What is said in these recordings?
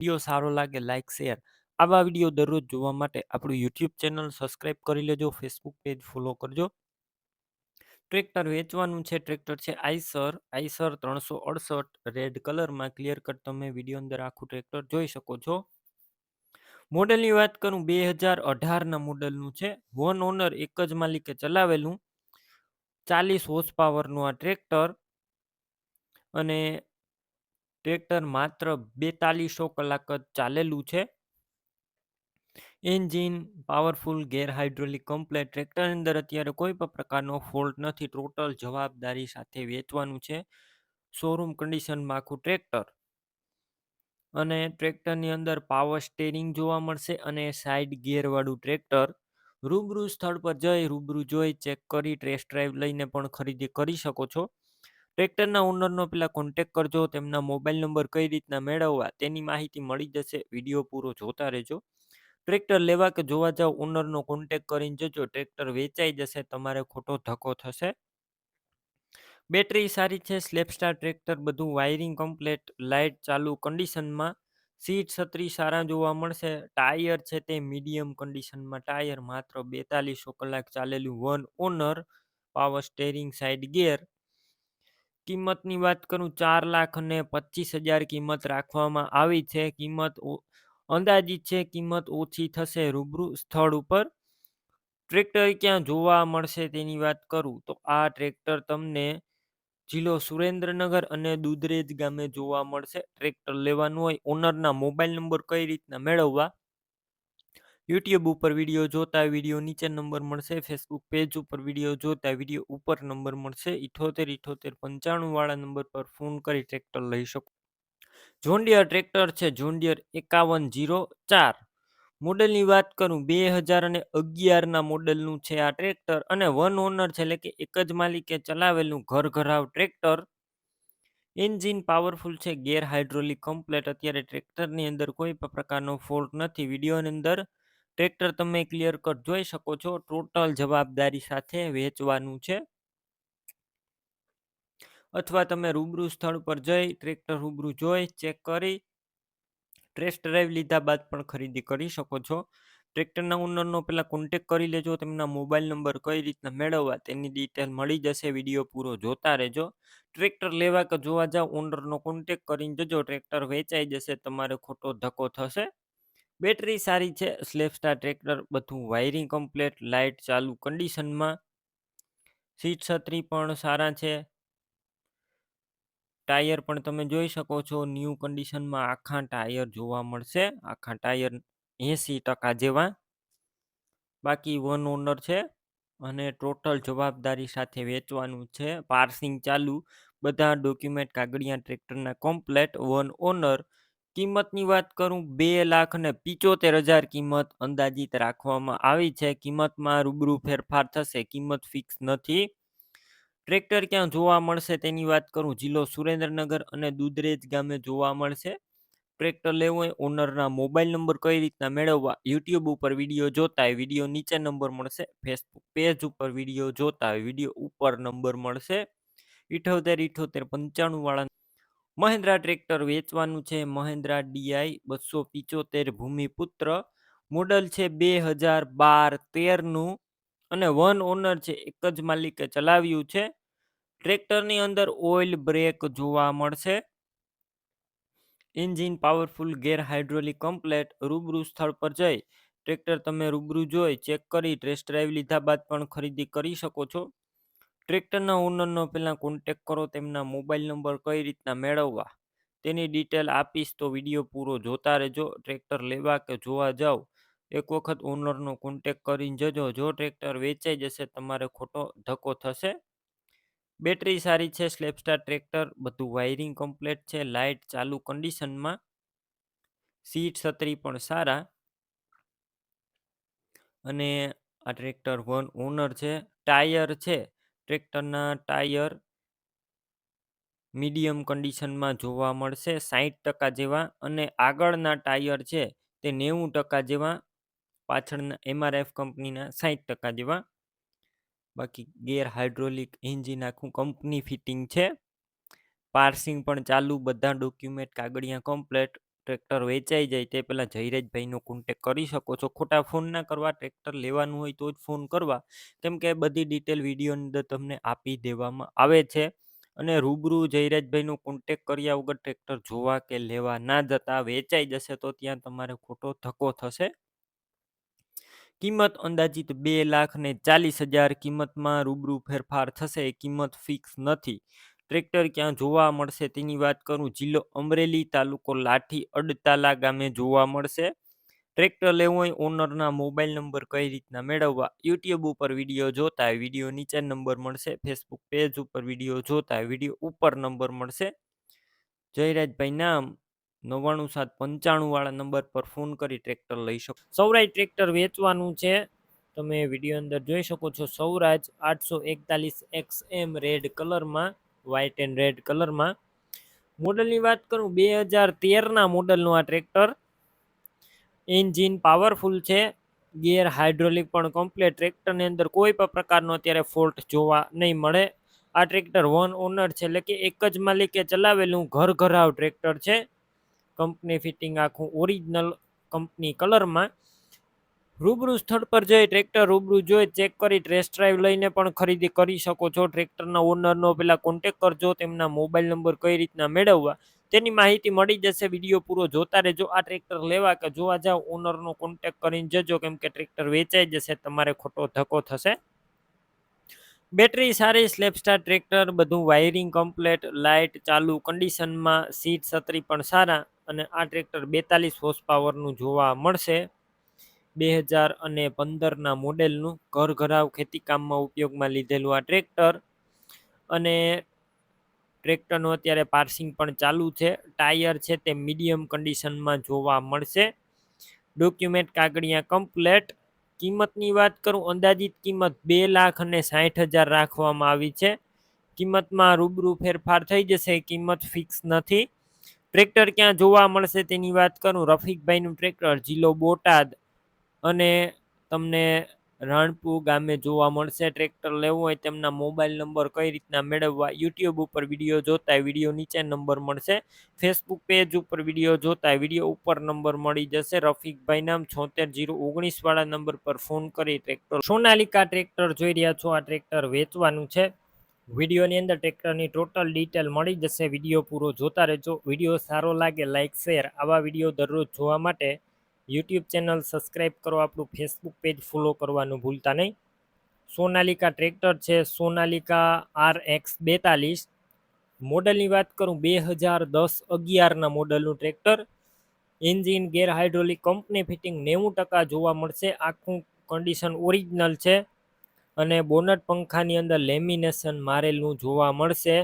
Video સારો લાગે like share આવા વીડિયો દરરોજ જોવા માટે આપણું યુટ્યુબ ચેનલ સબસ્ક્રાઈબ કરી લેજો ફેસબુક પેજ ફોલો કરજો. ટ્રેક્ટર વેચવાનું છે ટ્રેક્ટર છે આઈસર આઈસર ત્રણસો અડસઠ રેડ કલરમાં ક્લિયર કટ તમે વીડિયો અંદર આખું ટ્રેક્ટર જોઈ શકો છો. મોડેલની વાત કરું, બે હજાર અઢારના મોડેલનું છે. વન ઓનર એક જ માલિકે ચલાવેલું. ચાલીસ હોર્સ પાવરનું આ ટ્રેક્ટર અને ટ્રેક્ટર માત્ર બેતાલીસો કલાક જ ચાલેલું છે. Engine, powerful, gear hydraulic, complete tractor અંદર અત્યારે કોઈ પણ પ્રકારનો ફોલ્ટ નથી. ટોટલ જવાબદારી સાથે વેચવાનું છે. શોરૂમ કન્ડિશનમાં આખું ટ્રેક્ટર. અને ટ્રેક્ટરની અંદર પાવર સ્ટેરિંગ જોવા મળશે અને સાઇડ ગિયરવાળું ટ્રેક્ટર. રૂબરૂ સ્થળ પર જઈ, રૂબરૂ જોઈ, ચેક કરી, ટેસ્ટ ડ્રાઈવ લઈને પણ ખરીદી કરી શકો છો. ટ્રેક્ટરના ઓનરનો પેલા કોન્ટેક કરજો, તેમના મોબાઈલ નંબર કઈ રીતના મેળવવા તેની માહિતી મળી જશે. વીડિયો પૂરો જોતા રહેજો. ટ્રેક્ટર લેવા કે જોવા જાવ ઓનરનો કોન્ટેક કરીને જજો. ટ્રેક્ટર વેચાઈ જશે, તમારે ખોટો ધક્કો થશે. બેટરી સારી છે સ્લેપસ્ટાર ટ્રેક્ટર બધું વાયરિંગ કમ્પ્લેટ લાઇટ ચાલુ કન્ડિશનમાં સીટ છત્રી સારા જોવા મળશે. ટાયર છે તે મીડિયમ કન્ડિશનમાં ટાયર માત્ર બેતાલીસો કલાક ચાલેલું one owner power steering side gear કિંમતની વાત કરું, ચાર લાખ અને પચીસ હજાર કિંમત રાખવામાં આવી છે. કિંમત અંદાજિત છે કિંમત ઓછી થશે રૂબરૂ સ્થળ ઉપર. ટ્રેક્ટર ક્યાં જોવા મળશે તેની વાત કરું તો આ ટ્રેક્ટર તમને જિલ્લો સુરેન્દ્રનગર અને દુધરેજ ગામે જોવા મળશે. ટ્રેક્ટર લેવાનું હોય, ઓનરના મોબાઈલ નંબર કઈ રીતના મેળવવા? યુટ્યુબ ઉપર વીડિયો જોતા વીડિયો નીચે નંબર મળશે ફેસબુક પેજ ઉપર વીડિયો જોતા વીડિયો ઉપર નંબર મળશે, ઇઠોતેર ઇઠોતેર પંચાણુંવાળા નંબર પર ફોન કરી ટ્રેક્ટર લઈ શકો. જોન્ડિયર ટ્રેક્ટર છે જોન્ડિયર એકાવન જીરો ચાર. મોડેલની વાત કરું, બે હજાર અને અગિયારના મોડેલનું છે આ ટ્રેક્ટર અને વન ઓનર છે, એટલે કે એક જ માલિકે ચલાવેલું ઘર ઘરાવ ટ્રેક્ટર એન્જિન પાવરફુલ છે, ગેર હાઇડ્રોલિક કમ્પ્લેટ અત્યારે ટ્રેક્ટરની અંદર કોઈ પણ પ્રકારનો ફોલ્ટ નથી. વિડીયોની અંદર ટ્રેક્ટર તમે ક્લિયર કટ જોઈ શકો છો. ટોટલ જવાબદારી સાથે વેચવાનું છે. અથવા તમે રૂબરૂ સ્થળ પર જઈ ટ્રેક્ટર રૂબરૂ જોઈ, ચેક કરી, ટેસ્ટ ડ્રાઈવ લીધા બાદ પણ ખરીદી કરી શકો છો. ટ્રેક્ટરના ઓનરનો પહેલાં કોન્ટેક કરી લેજો, તેમના મોબાઈલ નંબર કઈ રીતના મેળવવા તેની ડિટેલ મળી જશે વીડિયો પૂરો જોતા રહેજો. ટ્રેક્ટર લેવા કે જોવા જાવ ઓનરનો કોન્ટેક કરીને જજો, ટ્રેક્ટર વેચાઈ જશે, તમારે ખોટો ધક્કો થશે. બેટરી સારી છે સ્લેપસ્ટાર ટ્રેક્ટર, બધું વાયરિંગ કમ્પ્લેટ, લાઇટ ચાલુ, કન્ડિશનમાં સીટ છત્રી પણ સારા છે. ટાયર પણ તમે જોઈ શકો છો, ન્યૂ કન્ડિશનમાં આખા ટાયર જોવા મળશે, આખા ટાયર એંસી ટકા જેવા. બાકી વન ઓનર છે અને ટોટલ જવાબદારી સાથે વેચવાનું છે, પાર્સિંગ ચાલુ, બધા ડોક્યુમેન્ટ કાગળિયા ટ્રેક્ટરના કમ્પ્લેટ, વન ઓનર કિંમતની વાત કરું, બે લાખ અને પિચોતેર હજાર કિંમત અંદાજિત રાખવામાં આવી છે. કિંમતમાં રૂબરૂ ફેરફાર થશે, કિંમત ફિક્સ નથી. ટ્રેક્ટર ક્યાં જોવા મળશે તેની વાત કરું, જિલ્લો સુરેન્દ્રનગર અને દુધરેજ ગામે જોવા મળશે. ટ્રેક્ટર લેવું હોય, ઓનરના મોબાઈલ નંબર કઈ રીતના મેળવવા, યુટ્યુબ ઉપર વીડિયો જોતા હોય, વીડિયો નીચે નંબર મળશે, ફેસબુક પેજ ઉપર વીડિયો જોતા હોય, વીડિયો ઉપર નંબર મળશે. ઇઠોતેર ઇઠોતેર પંચાણું વાળા મહેન્દ્રા ટ્રેક્ટર વેચવાનું છે. મહેન્દ્રા ડીઆઈ બસો પિચોતેર ભૂમિપુત્ર. મોડલ છે બે હજાર બાર તેરનું અને વન ઓનર છે એક જ માલિકે ચલાવ્યું છે. ટ્રેક્ટરની અંદર ઓઇલ બ્રેક જોવા મળશે. Engine powerful, gear hydraulic, complete રૂબરૂ સ્થળ પર જઈ. ટ્રેક્ટર તમે રૂબરૂ જોઈ, ચેક કરી, ટેસ્ટ ડ્રાઈવ લીધા બાદ પણ ખરીદી કરી શકો છો. ટ્રેક્ટરના ઓનરનો પહેલાં કોન્ટેક કરો, તેમના મોબાઈલ નંબર કઈ રીતના મેળવવા, તેની ડિટેલ આપીશ તો વીડિયો પૂરો જોતા રહેજો. ટ્રેક્ટર લેવા કે જોવા જાઓ એક વખત ઓનરનો કોન્ટેક કરીને જજો. જો ટ્રેક્ટર વેચાઈ જશે, તમારે ખોટો ધક્કો થશે. બેટરી સારી છે સ્લેપસ્ટાર ટ્રેક્ટર, બધું વાયરિંગ કમ્પ્લેટ છે, લાઇટ ચાલુ કન્ડિશનમાં સીટ છત્રી પણ સારા. અને આ ટ્રેક્ટર વન ઓનર છે, ટાયર છે ટ્રેક્ટરના ટાયર મીડિયમ કન્ડિશનમાં જોવા મળશે સાહીઠ ટકા જેવા અને આગળના ટાયર છે તે નેવું ટકા જેવા, પાછળના એમઆરએફ કંપનીના સાહીઠ ટકા જેવા. બાકી ગેર હાઇડ્રોલિક એન્જિન આખું કંપની ફિટિંગ છે. પાર્સિંગ પણ ચાલુ, બધા ડોક્યુમેન્ટ કાગળિયા કમ્પ્લેટ ટ્રેક્ટર વેચાઈ જાય તે પહેલાં જયરાજભાઈનો કોન્ટેક કરી શકો છો. ખોટા ફોન ના કરવા, ટ્રેક્ટર લેવાનું હોય તો જ ફોન કરવા. કેમ કે બધી ડિટેલ વિડીયોની અંદર તમને આપી દેવામાં આવે છે. અને રૂબરૂ જયરાજભાઈનો કોન્ટેક કર્યા વગર ટ્રેક્ટર જોવા કે લેવા ના જતા વેચાઈ જશે તો ત્યાં તમારે ખોટો ધક્કો થશે. કિંમત અંદાજિત બે લાખ ને ચાલીસ હજાર કિંમતમાં રૂબરૂ ફેરફાર થશે. કિંમત ફિક્સ નથી. ટ્રેક્ટર ક્યાં જોવા મળશે તેની વાત કરું, જિલ્લો અમરેલી તાલુકો લાઠી અડતાલા ગામે જોવા મળશે. ટ્રેક્ટર લેવું હોય ઓનરના મોબાઈલ નંબર કઈ રીતના મેળવવા, યુટ્યુબ ઉપર વીડિયો જોતા વીડિયો નીચે નંબર મળશે, ફેસબુક પેજ ઉપર વીડિયો જોતા વીડિયો ઉપર નંબર મળશે. જયરાજભાઈ નામ, નવ્વાણું સાત પંચાણું વાળા નંબર પર ફોન કરી ટ્રેક્ટર લઈ શકો. સૌરાજ ટ્રેક્ટર વેચવાનું છે, તમે વીડિયો અંદર જોઈ શકો છો સૌરાજ આઠસો એકતાલીસ એક્સ એમ રેડ કલરમાં વ્હાઇટ એન્ડ રેડ કલરમાં મોડલની વાત કરું, બે હજાર તેરના મોડલનું આ ટ્રેક્ટર એન્જિન પાવરફુલ છે ગિયર હાઇડ્રોલિક પણ કમ્પ્લીટ ટ્રેક્ટરની અંદર કોઈ પણ પ્રકારનો અત્યારે ફોલ્ટ જોવા નહીં મળે. આ ટ્રેક્ટર વન ઓનર છે, એટલે કે એક જ માલિકે ચલાવેલું ઘર ઘરાવ ટ્રેક્ટર છે. કંપની ફિટિંગ આખું ઓરિજિનલ કંપની કલરમાં રૂબરૂ સ્થળ પર જઈ ટ્રેક્ટર રૂબરૂ જોઈ ચેક કરી ટેસ્ટ ડ્રાઈવ લઈને પણ ખરીદી કરી શકો છો. ટ્રેક્ટરના ઓનરનો પહેલાં કોન્ટેક કરજો, તેમના મોબાઈલ નંબર કઈ રીતના મેળવવા તેની માહિતી મળી જશે. વીડિયો પૂરો જોતા રહેજો. આ ટ્રેક્ટર લેવા કે જોવા જાવ ઓનરનો કોન્ટેક કરીને જજો, કેમ કે ટ્રેક્ટર વેચાઈ જશે, તમારે ખોટો ધક્કો થશે. બેટરી સારી સ્લેપસ્ટાર ટ્રેક્ટર, બધું વાયરિંગ કમ્પ્લેટ લાઇટ ચાલુ કન્ડિશનમાં સીટ છત્રી પણ સારા અને આ ટ્રેક્ટર બેતાલીસ હોર્સ પાવરનું જોવા મળશે. બે હજાર અને પંદરના મોડેલનું ઘર ઘરાવ ખેતીકામમાં ઉપયોગમાં લીધેલું આ ટ્રેક્ટર. અને ટ્રેક્ટરનું અત્યારે પાર્સિંગ પણ ચાલુ છે. ટાયર છે તે મીડિયમ કન્ડિશનમાં જોવા મળશે. ડોક્યુમેન્ટ કાગળિયા કમ્પ્લેટ. કિંમતની વાત કરું, અંદાજિત કિંમત બે લાખ અને સાઠ હજાર રાખવામાં આવી છે. કિંમતમાં રૂબરૂ ફેરફાર થઈ જશે, કિંમત ફિક્સ નથી. ટ્રેક્ટર ક્યાં જોવા મળશે તેની વાત કરું, રફીકભાઈનું ટ્રેક્ટર, જિલ્લો બોટાદ. અને તમને રાણપુર ગામે જોવા મળશે. ટ્રેક્ટર લેવું હોય તેમના મોબાઈલ નંબર કઈ રીતના મેળવવા, યુટ્યુબ ઉપર વીડિયો જોતા વીડિયો નીચે નંબર મળશે. ફેસબુક પેજ ઉપર વીડિયો જોતા વીડિયો ઉપર નંબર મળી જશે. રફીકભાઈ નામ છોતેર જીરો ઓગણીસ વાળા નંબર પર ફોન કરી ટ્રેક્ટર સોનાલિકા ટ્રેક્ટર જોઈ રહ્યા છો. આ ટ્રેક્ટર વેચવાનું છે. વિડીયોની અંદર ટ્રેક્ટરની ટોટલ ડિટેલ મળી જશે. વીડિયો પૂરો જોતા રહેજો. વીડિયો સારો લાગે લાઇક શેર આવા વીડિયો દરરોજ જોવા માટે યુટ્યુબ ચેનલ સબસ્ક્રાઈબ કરો, આપણું ફેસબુક પેજ ફોલો કરવાનું ભૂલતા નહીં. સોનાલિકા ટ્રેક્ટર છે, સોનાલિકા આર એક્સ બેતાલીસ. મોડલની વાત કરું, બે હજાર દસ અગિયારના મોડલનું tractor. Engine gear hydraulic company fitting નેવું ટકા જોવા મળશે. આખું કન્ડિશન ઓરિજિનલ છે અને બોનટ પંખાની અંદર લેમિનેશન મારેલું જોવા મળશે.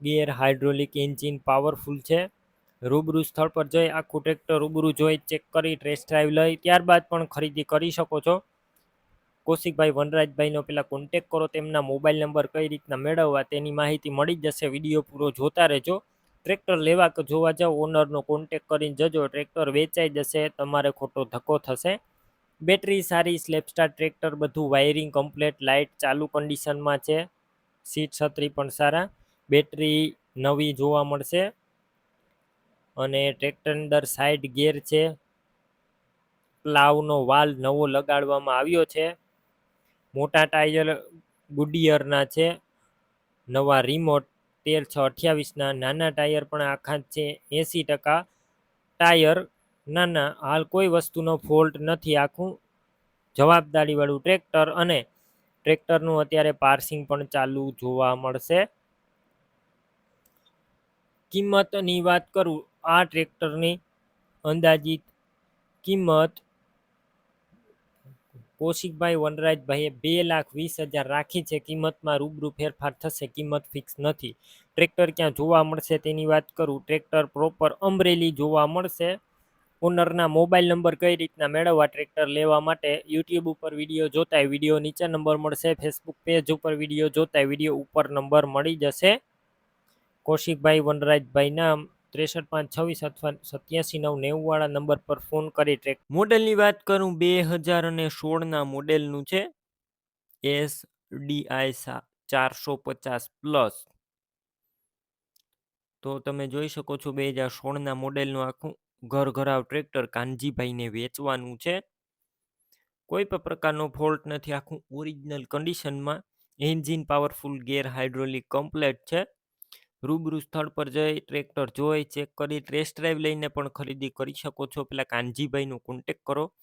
ગેર હાઇડ્રોલિક એન્જિન પાવરફુલ છે. રૂબરૂ સ્થળ પર જઈ આખું ટ્રેક્ટર રૂબરૂ જોઈ ચેક કરી ટ્રેસ ડ્રાઈવ લઈ, ત્યારબાદ પણ ખરીદી કરી શકો છો. કૌશિકભાઈ વનરાજભાઈનો પેલા કોન્ટેક કરો, તેમના મોબાઈલ નંબર કઈ રીતના મેળવવા તેની માહિતી મળી જશે, વીડિયો પૂરો જોતા રહેજો. ટ્રેક્ટર લેવા કે જોવા જાઓ ઓનરનો કોન્ટેક કરીને જજો ટ્રેક્ટર વેચાઈ જશે, તમારે ખોટો ધક્કો થશે. બેટરી સારી સ્લેપસ્ટાર ટ્રેક્ટર બધું વાયરિંગ કમ્પ્લેટ લાઇટ ચાલુ કન્ડિશનમાં છે. સીટ છત્રી પણ સારા. બેટરી નવી જોવા મળશે. અને ટ્રેક્ટર અંદર સાઈડ ગેર છે. પ્લાવનો વાલ નવો લગાડવામાં આવ્યો છે. મોટા ટાયર ગુડિયરના છે. નવા રિમોટ તેર છ અઠ્યાવીસના નાના ટાયર પણ આખા છે. એંસી ટકા ટાયર નાના, હાલ કોઈ વસ્તુનો ફોલ્ટ નથી આખું. જવાબદારીવાળું ટ્રેક્ટર અને ટ્રેક્ટરનું અત્યારે પાર્સિંગ પણ ચાલુ જોવા મળશે. કિંમતની વાત કરું, આ ટ્રેક્ટરની અંદાજિત કિંમત કૌશિકભાઈ વનરાજભાઈએ બે લાખ વીસ હજાર રાખી છે. કિંમતમાં રૂબરૂ ફેરફાર થશે, કિંમત ફિક્સ નથી. ટ્રેક્ટર ક્યાં જોવા મળશે તેની વાત કરું, ટ્રેક્ટર પ્રોપર અમરેલી જોવા મળશે. ઓનરના મોબાઈલ નંબર કઈ રીતના મેળવવા ટ્રેક્ટર લેવા માટે યુટ્યુબ ઉપર વીડિયો જોતા વીડિયો નીચે નંબર મળશે, ફેસબુક પેજ ઉપર વીડિયો જોતા વીડિયો ઉપર નંબર મળી જશે. કૌશિકભાઈ વનરાજભાઈ નામ ત્રેસઠ પાંચ છવ્વીસ અથવા સત્યાસી નવ નેવુંવાળા નંબર પર ફોન કરી ટ્રેક મોડેલની વાત કરું બે હજાર અને સોળના મોડેલનું છે. એસ ડીઆઈ ચારસો પચાસ પ્લસ. તો તમે જોઈ શકો છો બે હજાર સોળના મોડેલનું આખું ઘર ઘરાવ ટ્રેક્ટર કાનજીભાઈને વેચવાનું છે. કોઈ પણ પ્રકારનો ફોલ્ટ નથી. આખું ઓરિજિનલ કન્ડિશનમાં engine powerful gear hydraulic complete છે. રૂબરૂ સ્થળ પર જઈ ટ્રેક્ટર જોઈ, ચેક કરી, ટેસ્ટ ડ્રાઈવ લઈને પણ ખરીદી કરી શકો છો. પેલા કાનજીભાઈનો કોન્ટેક કરો.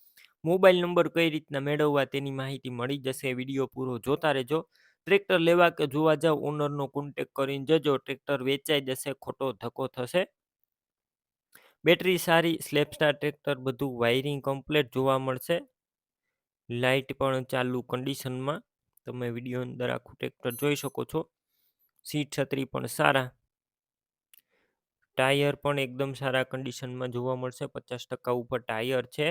મોબાઈલ નંબર કઈ રીતના મેળવવા તેની માહિતી મળી જશે. વીડિયો પૂરો જોતા રહેજો. ટ્રેક્ટર લેવા કે જોવા જાવ ઓનરનો કોન્ટેક કરીને જજો. ટ્રેક્ટર વેચાઈ જશે, ખોટો ધક્કો થશે. બેટરી સારી, સ્લેપસ્ટાર ટ્રેક્ટર બધું વાયરિંગ કમ્પ્લેટ જોવા મળશે. લાઇટ પણ ચાલુ કન્ડિશનમાં તમે વીડિયો અંદર આખું ટ્રેક્ટર જોઈ શકો છો. સીટ છત્રી પણ સારા. ટાયર પણ એકદમ સારા કન્ડિશનમાં જોવા મળશે. પચાસ ટકા ઉપર ટાયર છે.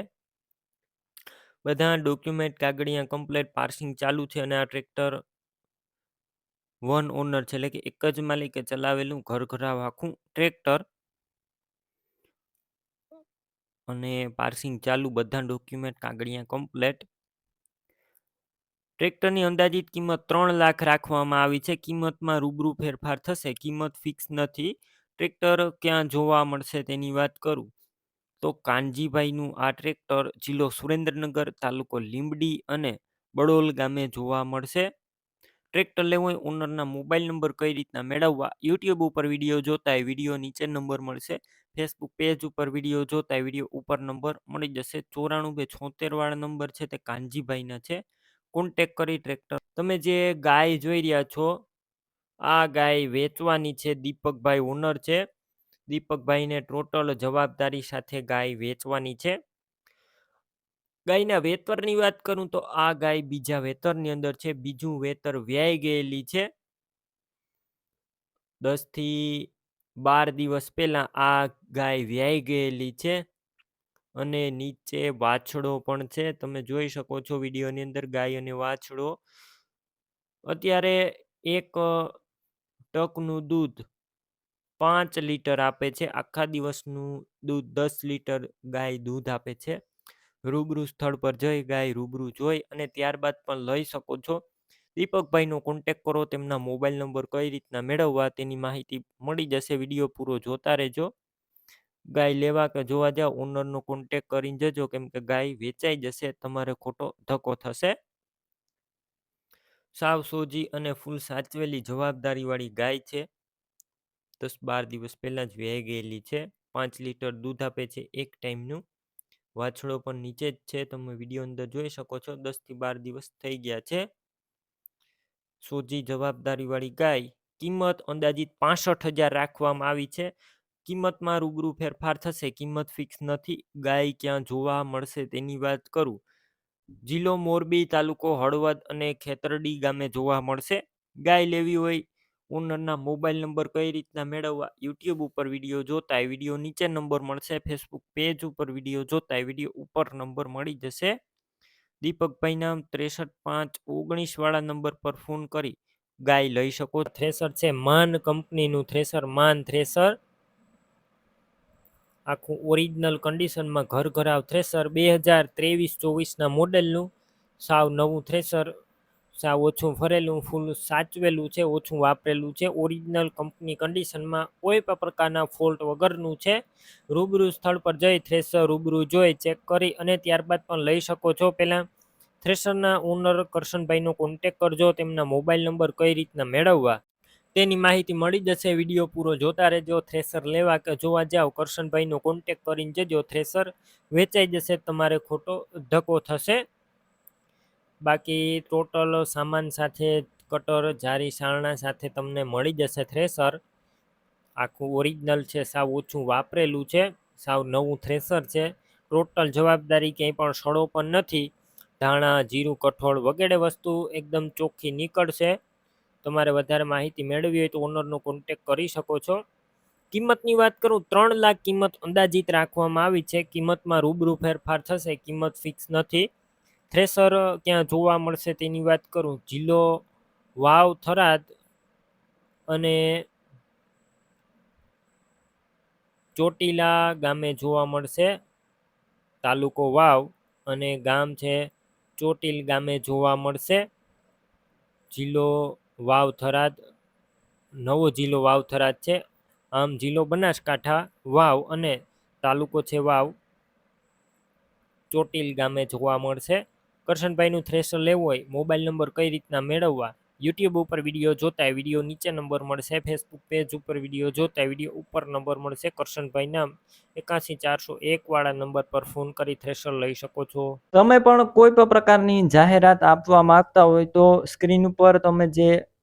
બધા ડોક્યુમેન્ટ કાગળિયા કમ્પ્લેટ, પાર્સિંગ ચાલુ છે અને આ ટ્રેક્ટર વન ઓનર છે. એટલે કે એક જ માલિકે ચલાવેલું ઘર ઘરાવ આખું ટ્રેક્ટર. અને પાર્સિંગ ચાલુ, બધા ડોક્યુમેન્ટ કાગળિયા કમ્પ્લેટ. ટ્રેક્ટરની અંદાજિત કિંમત ત્રણ લાખ રાખવામાં આવી છે. કિંમતમાં રૂબરૂ ફેરફાર થશે. કિંમત ફિક્સ નથી. ટ્રેક્ટર ક્યાં જોવા મળશે તેની વાત કરું. તો કાનજીભાઈનું આ ટ્રેક્ટર જિલ્લો સુરેન્દ્રનગર તાલુકો લીંબડી અને બડોલ ગામે જોવા મળશે. ટ્રેક્ટર લેવું હોય ઓનરના મોબાઈલ નંબર કઈ રીતના મેળવવા? યુટ્યુબ ઉપર વીડિયો જોતા હોય વીડિયો નીચે નંબર મળશે. ફેસબુક પેજ ઉપર વીડિયો જોતા વીડિયો ઉપર નંબર મળી જશે. ચોરાણું બે છોતેર વાળા નંબર છે તે કાનજીભાઈના છે. કોન્ટેક કરી ટ્રેક્ટર તમે જે ગાય જોઈ રહ્યા છો, આ ગાય વેચવાની છે, દીપકભાઈ ઓનર છે. દીપકભાઈને ટોટલ જવાબદારી સાથે ગાય વેચવાની છે. ગાયના વેતરની વાત કરું તો આ ગાય બીજા વેતરની અંદર છે, બીજું વેતર વ્યાઈ ગયેલી છે. દસથી બાર દિવસ પહેલાં આ ગાય વ્યાય ગયેલી છે. અને નીચે વાછડો પણ છે. તમે જોઈ શકો છો વિડીયોની અંદર ગાય અને વાછડો. અત્યારે એક ટકનું દૂધ પાંચ લીટર આપે છે. આખા દિવસનું દૂધ દસ લીટર ગાય દૂધ આપે છે. રૂબરૂ સ્થળ પર જઈ ગાય રૂબરૂ જોઈ અને ત્યારબાદ પણ લઈ શકો છો. દીપકભાઈનો કોન્ટેક કરો, તેમના મોબાઈલ નંબર કઈ રીતના મેળવવા તેની માહિતી મળી જશે. વીડિયો પૂરો જોતા રહેજો. ગાય લેવા કે જોવા જાવ ઓનરનો કોન્ટેક કરીને જજો, કેમ કે ગાય વેચાઈ જશે, તમારે ખોટો ધક્કો થશે. સાવ સોજી અને ફૂલ સાચવેલી જવાબદારીવાળી ગાય છે. દસ બાર દિવસ પહેલાં જ વ્યાઈ ગયેલી છે. પાંચ લીટર દૂધ આપે છે એક ટાઈમનું. વાછડો પણ નીચે જ છે. તમે વીડિયો અંદર જોઈ શકો છો. દસથી બાર દિવસ થઈ ગયા છે. સોજી જવાબદારીવાળી ગાય કિંમત અંદાજિત પાસઠ હજાર રાખવામાં આવી છે. કિંમતમાં રૂબરૂ ફેરફાર થશે, કિંમત ફિક્સ નથી, ગાય ક્યાં જોવા મળશે તેની વાત કરું. જિલ્લો મોરબી તાલુકો હળવદ અને ખેતરડી ગામે જોવા મળશે. ગાય લેવી હોય, ઓનરના મોબાઈલ નંબર કઈ રીતના મેળવવા, યુટ્યુબ ઉપર વીડિયો જોતા વીડિયો નીચે નંબર મળશે, ફેસબુક પેજ ઉપર વીડિયો જોતા વીડિયો ઉપર નંબર મળી જશે. દીપકભાઈ નામ ત્રેસઠ પાંચ ઓગણીસ વાળા નંબર પર ફોન કરી, ગાય લઈ શકો. થ્રેસર છે, માન કંપનીનું થ્રેસર, માન થ્રેસર. આખું ઓરિજિનલ કન્ડિશનમાં ઘર ઘરાવ થ્રેસર બે હજાર ત્રેવીસ ચોવીસના મોડેલનું. સાવ નવું થ્રેસર સાવ ઓછું ફરેલું ફૂલ સાચવેલું છે, ઓછું વાપરેલું છે. ઓરિજિનલ કંપની કન્ડિશનમાં કોઈ પણ પ્રકારના ફોલ્ટ વગરનું છે. રૂબરૂ સ્થળ પર જઈ થ્રેસર રૂબરૂ જોઈ ચેક કરી અને ત્યારબાદ પણ લઈ શકો છો. પહેલાં થ્રેસરના ઓનર કરશનભાઈનો કોન્ટેક કરજો, તેમના મોબાઈલ નંબર કઈ રીતના મેળવવા. તેની માહિતી મળી જશે. વીડિયો પૂરો જોતા રહેજો. થ્રેસર લેવા કે જોવા જાઓ કરશનભાઈનો કોન્ટેક કરીને જજો. થ્રેસર વેચાઈ જશે, તમારે ખોટો ધક્કો થશે. બાકી ટોટલ સામાન સાથે કટર જારી, સારણા સાથે તમને મળી જશે થ્રેસર. આખું ઓરિજિનલ છે, સાવ ઓછું વાપરેલું છે, સાવ નવું થ્રેસર છે. ટોટલ જવાબદારી ક્યાંય પણ સડો પણ નથી. ધાણા, જીરું, કઠોળ વગેરે વસ્તુ એકદમ ચોખ્ખી નીકળશે. તમારે વધારે માહિતી મેળવી હોય તો ઓનરનો કોન્ટેક કરી શકો છો. કિંમતની વાત કરું, ત્રણ લાખ કિંમત અંદાજિત રાખવામાં આવી છે. કિંમતમાં રૂબરૂ ફેરફાર થશે, કિંમત ફિક્સ નથી. થ્રેસર ક્યાં જોવા મળશે તેની વાત કરું, જિલ્લો વાવ થરાદ અને ચોટીલા ગામે જોવા મળશે. તાલુકો વાવ અને ગામ છે ચોટીલ ગામે જોવા મળશે. જિલ્લો વાવ થરાદ નવો જિલ્લો વાવ થરાદ છે. આમ જિલ્લો બનાસકાંઠા, વાવ અને તાલુકો છે વાવ. ચોટીલ ગામે જોવા મળશે. કરશનભાઈનું થ્રેશર લેવું હોય, મોબાઈલ નંબર કઈ રીતના મેળવવા? યુટ્યુબ ઉપર વીડિયો જોતા વીડિયો નીચે નંબર મળશે. ફેસબુક પેજ ઉપર વીડિયો જોતા વીડિયો ઉપર નંબર મળશે. કરશનભાઈ નામ એકાસી ચારસો એક વાળા નંબર પર ફોન કરી થ્રેશર લઈ શકો છો. તમે પણ કોઈ પણ પ્રકારની જાહેરાત આપવા માંગતા હોય તો સ્ક્રીન ઉપર તમે જે